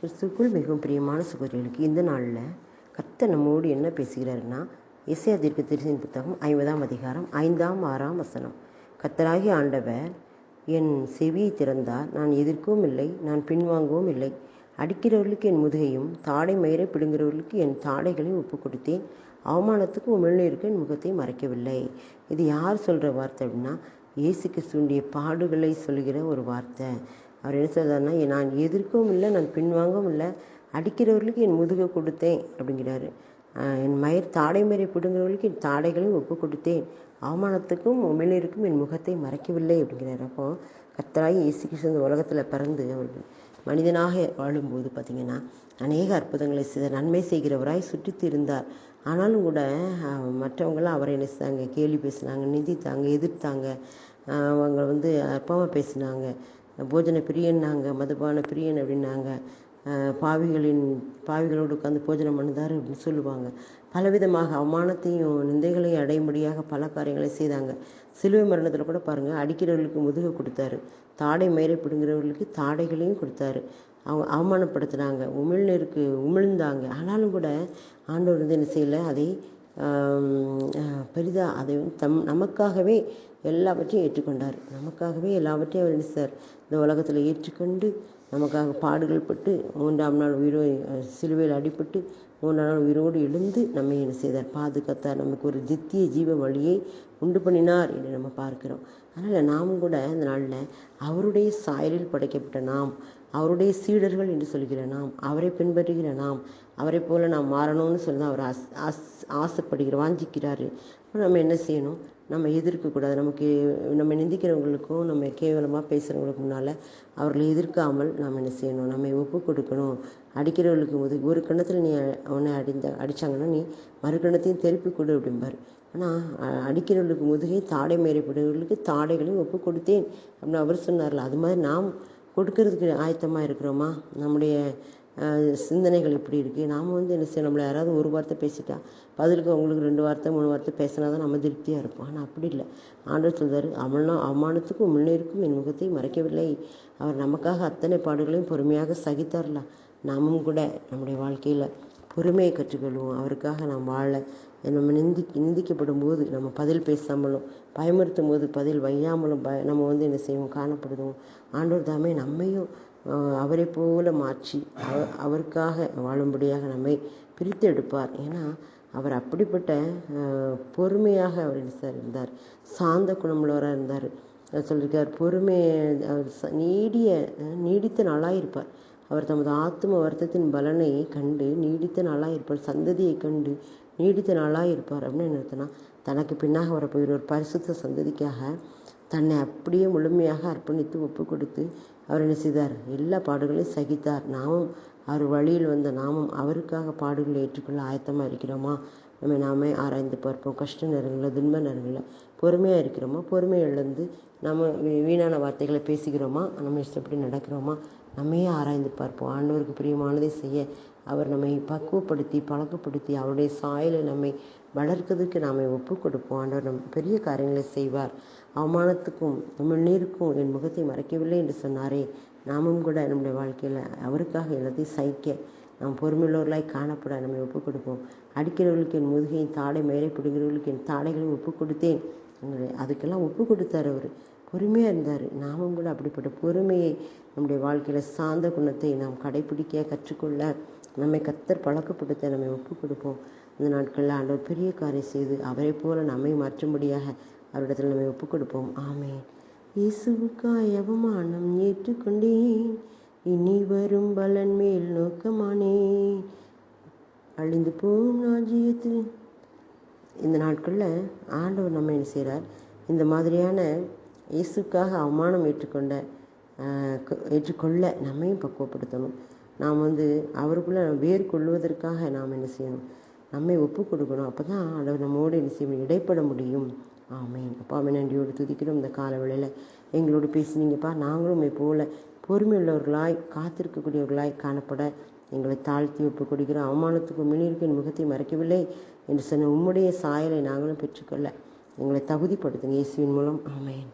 கிறிஸ்துக்குள் மிகவும் பிரியமான சகோதரிகளுக்கு இந்த நாளில் கர்த்த நம்மோடு என்ன பேசுகிறாருன்னா இசையா தீர்க்க தரிசன புத்தகம் ஐம்பதாம் அதிகாரம் ஐந்தாம் ஆறாம் வசனம். கத்தராகி ஆண்டவர் என் செவியை திறந்தார். நான் எதிர்க்கவும் இல்லை நான் பின்வாங்கவும் இல்லை. அடிக்கிறவர்களுக்கு என் முதுகையும் தாடை மயிரை பிடுங்குறவர்களுக்கு என் தாடைகளையும் ஒப்பு கொடுத்தேன். அவமானத்துக்கு உமிழ்நீருக்கு என் முகத்தை மறைக்கவில்லை. இது யார் சொல்கிற வார்த்தை அப்படின்னா இயேசு கிறிஸ்துவனுடைய பாடுகளை சொல்கிற ஒரு வார்த்தை. அவர் என்ன சொல்கிறாருன்னா நான் எதிர்க்கவும் இல்லை நான் பின்வாங்கவும் இல்லை. அடிக்கிறவர்களுக்கு என் முதுகை கொடுத்தேன் அப்படிங்கிறாரு. என் மயிர் தாடை மயிரை பிடுங்குறவர்களுக்கு என் தாடைகளையும் ஒப்பு கொடுத்தேன். அவமானத்துக்கும் உமிழ்நீருக்கும் என் முகத்தை மறைக்கவில்லை அப்படிங்கிறார். அப்போ கத்தராகி இயேசு இந்த உலகத்தில் பிறந்து அவர் மனிதனாக வாழும்போது பார்த்திங்கன்னா அநேக அற்புதங்களை செய்த நன்மை செய்கிறவராய் சுற்றித்து இருந்தார் ஆனாலும் கூட மற்றவங்களாம் அவரை என்ன செய்தாங்க கேலி பேசினாங்க நிந்தித்தாங்க எதிர்த்தாங்க. அவங்க வந்து அற்பமாக பேசினாங்க. போஜன பிரியன்னாங்க மதுபான பிரியன் அப்படின்னாங்க பாவிகளின் பாவிகளோடு உட்காந்து போஜனம் பண்ணுதார் அப்படின்னு சொல்லுவாங்க. பலவிதமாக அவமானத்தையும் நிந்தைகளையும் அடையும்படியாக பல காரியங்களை செய்தாங்க. சிலுவை மரணத்தில் கூட பாருங்கள் அடிக்கிறவர்களுக்கு முதுகு கொடுத்தாரு. தாடை மயிரை பிடுங்கிறவர்களுக்கு தாடைகளையும் கொடுத்தாரு. அவங்க அவமானப்படுத்துனாங்க. உமிழ்நீருக்கு உமிழ்ந்தாங்க. ஆனாலும் கூட ஆண்டவர் வந்து என்ன செய்யலை அதை பெரிதாக அதை வந்து தம் நமக்காகவே எல்லாவற்றையும் ஏற்றுக்கொண்டார். நமக்காகவே எல்லாவற்றையும் அவர் சார் இந்த உலகத்தில் ஏற்றுக்கொண்டு நமக்காக பாடுகள் பட்டு மூன்றாம் நாள் உயிரோ சிலுவையில் அடிபட்டு மூன்றாம் நாள் உயிரோடு எழுந்து நம்மை என்ன செய்தார்? பாதுகாத்தார். நமக்கு ஒரு நித்திய ஜீவ வழியை உண்டு பண்ணினார் என்று நம்ம பார்க்கிறோம். அதனால் நாமும் கூட இந்த நாளில் அவருடைய சாயலில் படைக்கப்பட்ட நாம் அவருடைய சீடர்கள் என்று சொல்கிற நாம் அவரை பின்பற்றுகிற நாம் அவரை போல நாம் மாறணும்னு சொல்லி தான் அவர் ஆஸ் ஆஸ் ஆசைப்படுகிற வாஞ்சிக்கிறாரு. நம்ம என்ன செய்யணும்? நம்ம எதிர்க்கக்கூடாது நமக்கு நம்ம நிந்திக்கிறவங்களுக்கும் நம்ம கேவலமாக பேசுகிறவங்களுக்கு முன்னால் அவர்களை எதிர்க்காமல் நாம் என்ன செய்யணும்? நம்ம ஒப்பு கொடுக்கணும். அடிக்கிறவர்களுக்கு போது ஒரு கணத்தில் நீ அவனை அடிந்த அடித்தாங்கன்னா நீ மறு கணத்தையும் திருப்பி கொடு அப்படிம்பார். ஆனால் அடிக்கிறவர்களுக்கு முதுகை தாடை மேறைப்படுவர்களுக்கு தாடைகளையும் ஒப்பு கொடுத்தேன் அப்படின்னு அவர் சொன்னார்ல. அது மாதிரி நாம் கொடுக்கறதுக்கு ஆயத்தமாக இருக்கிறோமா? நம்முடைய சிந்தனைகள் எப்படி இருக்குது நாம் வந்து என்ன செய்ய நம்மளை யாராவது ஒரு வார்த்தை பேசிட்டா பதிலுக்கு அவங்களுக்கு ரெண்டு வார்த்தை மூணு வார்த்தை பேசினா தான் நம்ம திருப்தியாக இருப்போம். ஆனால் அப்படி இல்லை. ஆண்டவர் சொல்வார் அவனா அவமானத்துக்கும் முன்னேற்கும் என் முகத்தை மறைக்கவில்லை. அவர் நமக்காக அத்தனை பாடுகளையும் பொறுமையாக சகித்தார்ல. நாமும் கூட நம்முடைய வாழ்க்கையில் பொறுமையை கற்றுக்கொள்வோம். அவருக்காக நாம் வாழ நம்ம நிந்தி நிந்திக்கப்படும் போது நம்ம பதில் பேசாமலும் பயமுறுத்தும் போது பதில் வையாமலும் பய நம்ம வந்து என்ன செய்வோம்? காணப்படுதுவோம் ஆண்டோர் தாமே நம்மையும் அவரை போல மாற்றி அவ அவருக்காக வாழும்படியாக நம்மை பிரித்து எடுப்பார். ஏன்னா அவர் அப்படிப்பட்ட பொறுமையாக அவர் சார் இருந்தார். சாந்த குணமுள்ளவராக இருந்தார். சொல்லியிருக்கார் பொறுமை அவர் நீடிய நீடித்த நாளாக இருப்பார் அவர் தமது ஆத்ம வருத்தத்தின் பலனை கண்டு நீடித்த நாளாக இருப்பார் சந்ததியை கண்டு நீடித்த நாளாக இருப்பார் அப்படின்னு என்ன அர்த்தம்னா தனக்கு பின்னாக வரப்போகிற ஒரு பரிசுத்த சந்ததிக்காக தன்னை அப்படியே முழுமையாக அர்ப்பணித்து ஒப்பு கொடுத்து அவர் என்ன செய்தார்? எல்லா பாடுகளையும் சகித்தார். நாமும் அவர் வழியில் வந்த நாமும் அவருக்காக பாடுகளை ஏற்றுக்கொள்ள ஆயத்தமாக இருக்கிறோமா? நம்ம நாமே ஆராய்ந்து பார்ப்போம். கஷ்ட நேரங்களில் துன்ப நேரங்களில் பொறுமையாக இருக்கிறோமா? பொறுமையிலேருந்து இழந்து நம்ம வீணான வார்த்தைகளை பேசுகிறோமா? நம்ம இஷ்டப்படி நடக்கிறோமா? நம்மையே ஆராய்ந்து பார்ப்போம் ஆண்டவருக்கு பிரியமானதை செய்ய அவர் நம்மை பக்குவப்படுத்தி பழக்கப்படுத்தி அவருடைய சாயலை நம்மை வளர்க்கிறதுக்கு நாம் ஒப்பு கொடுப்போம். ஆண்டவர் நம் பெரிய காரியங்களை செய்வார். அவமானத்துக்கும் நம்ம நீருக்கும் என் முகத்தை மறைக்கவில்லை என்று சொன்னாரே நாமும் கூட நம்முடைய வாழ்க்கையில் அவருக்காக எல்லாத்தையும் சகிக்க நாம் பொறுமையுள்ளவர்களாய் காணப்பட நம்மை ஒப்பு கொடுப்போம். அடிக்கிறவர்களுக்கு என் முதுகையின் தாடை மேலே பிடிக்கிறவர்களுக்கு என் தாடைகளை ஒப்பு கொடுத்தேன். அதுக்கெல்லாம் ஒப்பு கொடுத்தார் அவர். பொறுமையாக இருந்தார். நாமும் கூட அப்படிப்பட்ட பொறுமையை நம்முடைய வாழ்க்கையில் சார்ந்த குணத்தை நாம் கடைபிடிக்க கற்றுக்கொள்ள நம்மை கத்தர் பழக்கப்படுத்த நம்மை ஒப்பு கொடுப்போம். இந்த நாட்களில் ஆண்டவர் பெரிய காரியம் செய்து அவரை போல நம்மை மாற்றும்படியாக அவரிடத்தில் நம்மை ஒப்பு கொடுப்போம். ஆமே இயேசுவுக்காய் அவமானம் ஏற்றுக்கொண்டேன். இனி வரும் பலன் மேல் நோக்கமானே. அழிந்து போகும் நாஜியத்தில் இந்த நாட்களில் ஆண்டவர் நம்ம என்ன செய்கிறார் இந்த மாதிரியான இயேசுக்காக அவமானம் ஏற்றுக்கொண்ட ஏற்றுக்கொள்ள நம்மையும் பக்குவப்படுத்தணும். நாம் வந்து அவருக்குள்ளே வேறு கொள்வதற்காக நாம் என்ன செய்யணும்? நம்மை ஒப்பு கொடுக்கணும் அப்போ தான் அளவு நம்மோடு என்ன செய்ய இடைப்பட முடியும். ஆமீன். அப்பா நன்றியோடு துதிக்கிறோம். இந்த கால வேளையில் எங்களோடு பேசினீங்கப்பா. நாங்களும் போல பொறுமையுள்ளவர்களாய் காத்திருக்கக்கூடியவர்களாய் காணப்பட எங்களை தாழ்த்தி ஒப்பு கொடுக்கிறோம் அவமானத்துக்கு மிளிருக்கு என் முகத்தை மறைக்கவில்லை என்று சொன்ன உம்முடைய சாயலை நாங்களும் பெற்றுக்கொள்ள எங்களை தகுதிப்படுத்துங்க. இயேசுவின் மூலம். ஆமேன்.